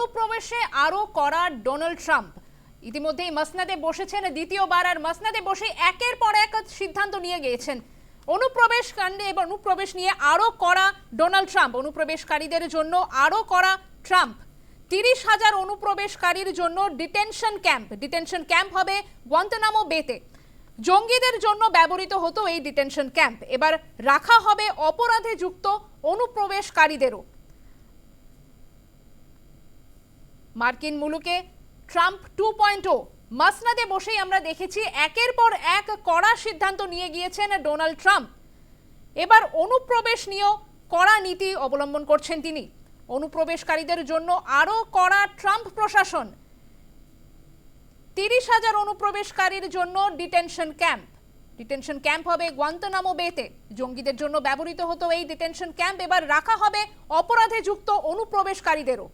অনুপ্রবেশে আরও করা Donald Trump. ইতিমধ্যেই মসনাদে বসেছেন দ্বিতীয়বার আর মসনাদে বসে একের পর এক সিদ্ধান্ত নিয়ে গিয়েছেন। অনুপ্রবেশ কাণ্ডে এবং অনুপ্রবেশ নিয়ে আরও করা ডোনাল্ড ট্রাম্প। অনুপ্রবেশকারীদের জন্য আরও করা ট্রাম্প। তিরিশ হাজার অনুপ্রবেশকারীর জন্য ডিটেনশন ক্যাম্প। ডিটেনশন ক্যাম্প হবে গুয়ান্তানামো বেতে। জঙ্গিদের জন্য ব্যবহৃত হতো এই ডিটেনশন ক্যাম্প। এবার রাখা হবে অপরাধে যুক্ত অনুপ্রবেশকারীদেরও। মার্কিন মুলুকে ট্রাম্প টু পয়েন্ট ও। মাসনাদে বসেই আমরা দেখেছি একের পর এক কড়া সিদ্ধান্ত নিয়ে গিয়েছেন ডোনাল্ড ট্রাম্প। এবার অনুপ্রবেশ নিয়েও কড়া নীতি অবলম্বন করছেন তিনি। অনুপ্রবেশকারীদের জন্য আরও কড়া ট্রাম্প প্রশাসন। তিরিশ হাজার অনুপ্রবেশকারীর জন্য ডিটেনশন ক্যাম্প। ডিটেনশন ক্যাম্প হবে গুয়ান্তানামো বেতে। জঙ্গিদের জন্য ব্যবহৃত হতো এই ডিটেনশন ক্যাম্প। এবার রাখা হবে অপরাধে যুক্ত অনুপ্রবেশকারীদেরও।